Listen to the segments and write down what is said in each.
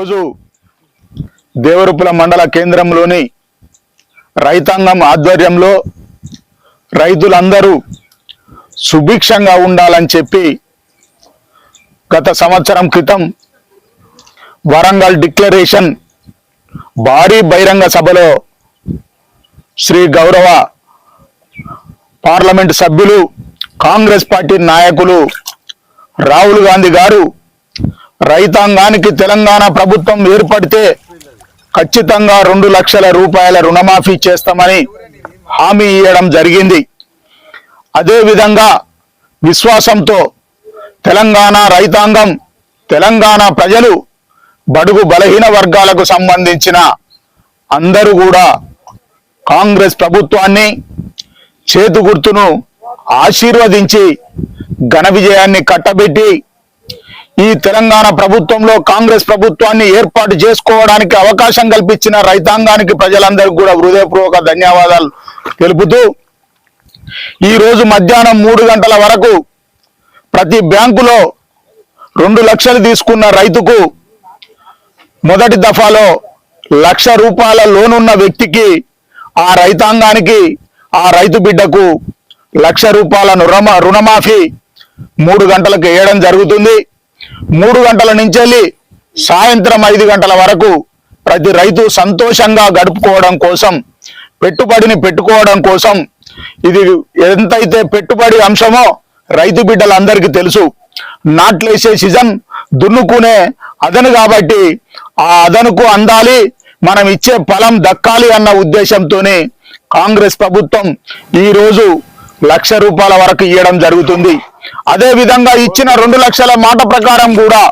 ఈరోజు దేవరుపుల మండల కేంద్రంలోని రైతాంగం ఆధ్వర్యంలో రైతులందరూ సుభిక్షంగా ఉండాలని చెప్పి గత సంవత్సరం క్రితం వరంగల్ డిక్లరేషన్ భారీ బహిరంగ సభలో శ్రీ గౌరవ పార్లమెంట్ సభ్యులు కాంగ్రెస్ పార్టీ నాయకులు రాహుల్ గాంధీ గారు రైతాంగానికి తెలంగాణ ప్రభుత్వం ఏర్పడితే ఖచ్చితంగా రెండు లక్షల రూపాయల రుణమాఫీ చేస్తామని హామీ ఇవ్వడం జరిగింది. అదేవిధంగా విశ్వాసంతో తెలంగాణ రైతాంగం తెలంగాణ ప్రజలు బడుగు బలహీన వర్గాలకు సంబంధించిన అందరూ కూడా కాంగ్రెస్ ప్రభుత్వాన్ని చేతు గుర్తును ఆశీర్వదించి ఘన విజయాన్ని కట్టబెట్టి ఈ తెలంగాణ ప్రభుత్వంలో కాంగ్రెస్ ప్రభుత్వాన్ని ఏర్పాటు చేసుకోవడానికి అవకాశం కల్పించిన రైతాంగానికి ప్రజలందరికీ కూడా హృదయపూర్వక ధన్యవాదాలు తెలుపుతూ ఈ రోజు మధ్యాహ్నం మూడు గంటల వరకు ప్రతి బ్యాంకులో రెండు లక్షలు తీసుకున్న రైతుకు మొదటి దఫాలో లక్ష రూపాయల లోన్ ఉన్న వ్యక్తికి ఆ రైతాంగానికి ఆ రైతు బిడ్డకు లక్ష రూపాయల రుణ రుణమాఫీ మూడు గంటలకు వేయడం జరుగుతుంది. మూడు గంటల నుంచి సాయంత్రం ఐదు గంటల వరకు ప్రతి రైతు సంతోషంగా గడుపుకోవడం కోసం పెట్టుబడిని పెట్టుకోవడం కోసం ఇది ఎంతైతే పెట్టుబడి అంశమో రైతు బిడ్డలందరికీ తెలుసు. నాట్లేసే సీజన్ దున్నుకునే అదను కాబట్టి ఆ అదనుకు అందాలి మనం ఇచ్చే ఫలం దక్కాలి అన్న ఉద్దేశంతోనే కాంగ్రెస్ ప్రభుత్వం ఈ రోజు లక్ష రూపాయల వరకు ఇవ్వడం జరుగుతుంది. అదే విధంగా ఇచ్చిన రెండు లక్షల మాట ప్రకారం కూడా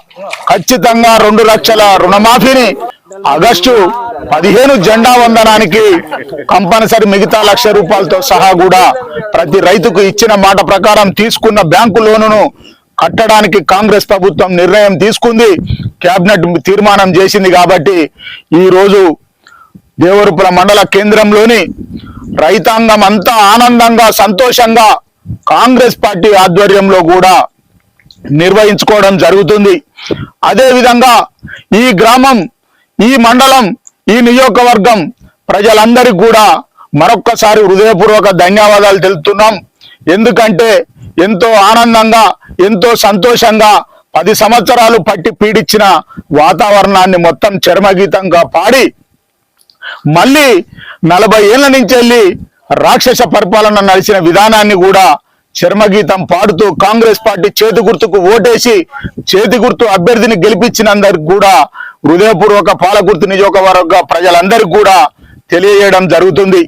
ఖచ్చితంగా రెండు లక్షల రుణమాఫీని ఆగస్టు పదిహేను జెండా వందనానికి కంపల్సరీ మిగతా లక్ష రూపాయలతో సహా కూడా ప్రతి రైతుకు ఇచ్చిన మాట ప్రకారం తీసుకున్న బ్యాంకు లోనును కట్టడానికి కాంగ్రెస్ ప్రభుత్వం నిర్ణయం తీసుకుంది. కేబినెట్ తీర్మానం చేసింది కాబట్టి ఈ రోజు మండల కేంద్రంలోని రైతాంగం అంతా ఆనందంగా సంతోషంగా కాంగ్రెస్ పార్టీ ఆధ్వర్యంలో కూడా నిర్వహించుకోవడం జరుగుతుంది. అదేవిధంగా ఈ గ్రామం ఈ మండలం ఈ నియోజకవర్గం ప్రజలందరికీ కూడా మరొక్కసారి హృదయపూర్వక ధన్యవాదాలు తెలుపుతున్నాం. ఎందుకంటే ఎంతో ఆనందంగా ఎంతో సంతోషంగా పది సంవత్సరాలు పట్టి పీడించిన వాతావరణాన్ని మొత్తం చర్మగీతంగా పాడి మళ్ళీ నలభై ఏళ్ళ నుంచి వెళ్ళి రాక్షస పరిపాలన నడిచిన విధానాన్ని కూడా చర్మగీతం పాడుతూ కాంగ్రెస్ పార్టీ చేతి గుర్తుకు ఓటేసి చేతి గుర్తు అభ్యర్థిని గెలిపించినందరికి కూడా హృదయపూర్వక పాలకుర్తి నియోజకవర్గ ప్రజలందరికీ కూడా తెలియజేయడం జరుగుతుంది.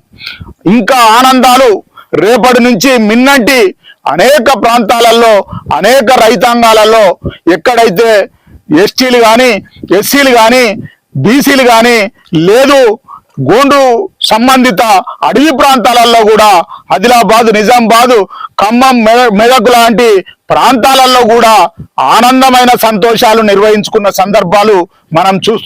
ఇంకా ఆనందాలు రేపటి నుంచి మిన్నంటి అనేక ప్రాంతాలలో అనేక రైతాంగాలలో ఎక్కడైతే ఎస్టీలు కానీ ఎస్సీలు కానీ బీసీలు కానీ లేదు గోండు సంబంధిత అడవి ప్రాంతాలలో కూడా ఆదిలాబాద్ నిజామాబాద్ ఖమ్మం మెద- మెదక్ లాంటి ప్రాంతాలలో కూడా ఆనందమైన సంతోషాలు నిర్వహించుకున్న సందర్భాలు మనం చూ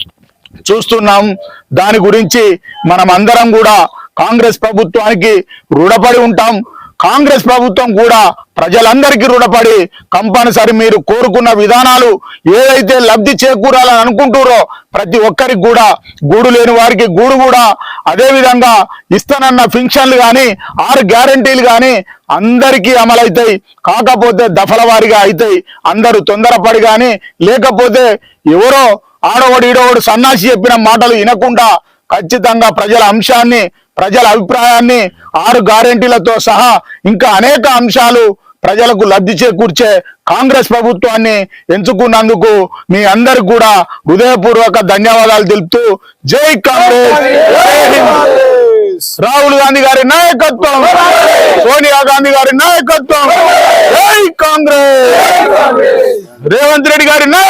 చూస్తున్నాం. దాని గురించి మనం అందరం కూడా కాంగ్రెస్ ప్రభుత్వానికి రుణపడి ఉంటాం. కాంగ్రెస్ ప్రభుత్వం కూడా ప్రజలందరికీ రుణపడి కంపల్సరి మీరు కోరుకున్న విధానాలు ఏదైతే లబ్ధి చేకూరాలని అనుకుంటారో ప్రతి ఒక్కరికి కూడా గూడు లేని వారికి గూడు కూడా. అదేవిధంగా ఇస్తానన్న ఫింక్షన్లు కానీ ఆరు గ్యారంటీలు కానీ అందరికీ అమలవుతాయి కాకపోతే దఫల వారిగా అవుతాయి అందరూ తొందరపడి కానీ లేకపోతే ఎవరో ఆడోడు ఈడోడు సన్నాసి చెప్పిన మాటలు వినకుండా ఖచ్చితంగా ప్రజల అంశాన్ని ప్రజల అభిప్రాయాన్ని ఆరు గ్యారెంటీలతో సహా ఇంకా అనేక అంశాలు ప్రజలకు లబ్ధి చేకూర్చే కాంగ్రెస్ ప్రభుత్వాన్ని ఎంచుకున్నందుకు మీ అందరు కూడా హృదయపూర్వక ధన్యవాదాలు తెలుపుతూ జై కాంగ్రెస్ రాహుల్ గాంధీ గారి నాయకత్వం సోనియా గాంధీ గారి నాయకత్వం. జై కాంగ్రెస్. రేవంత్ రెడ్డి గారి నాయకత్వం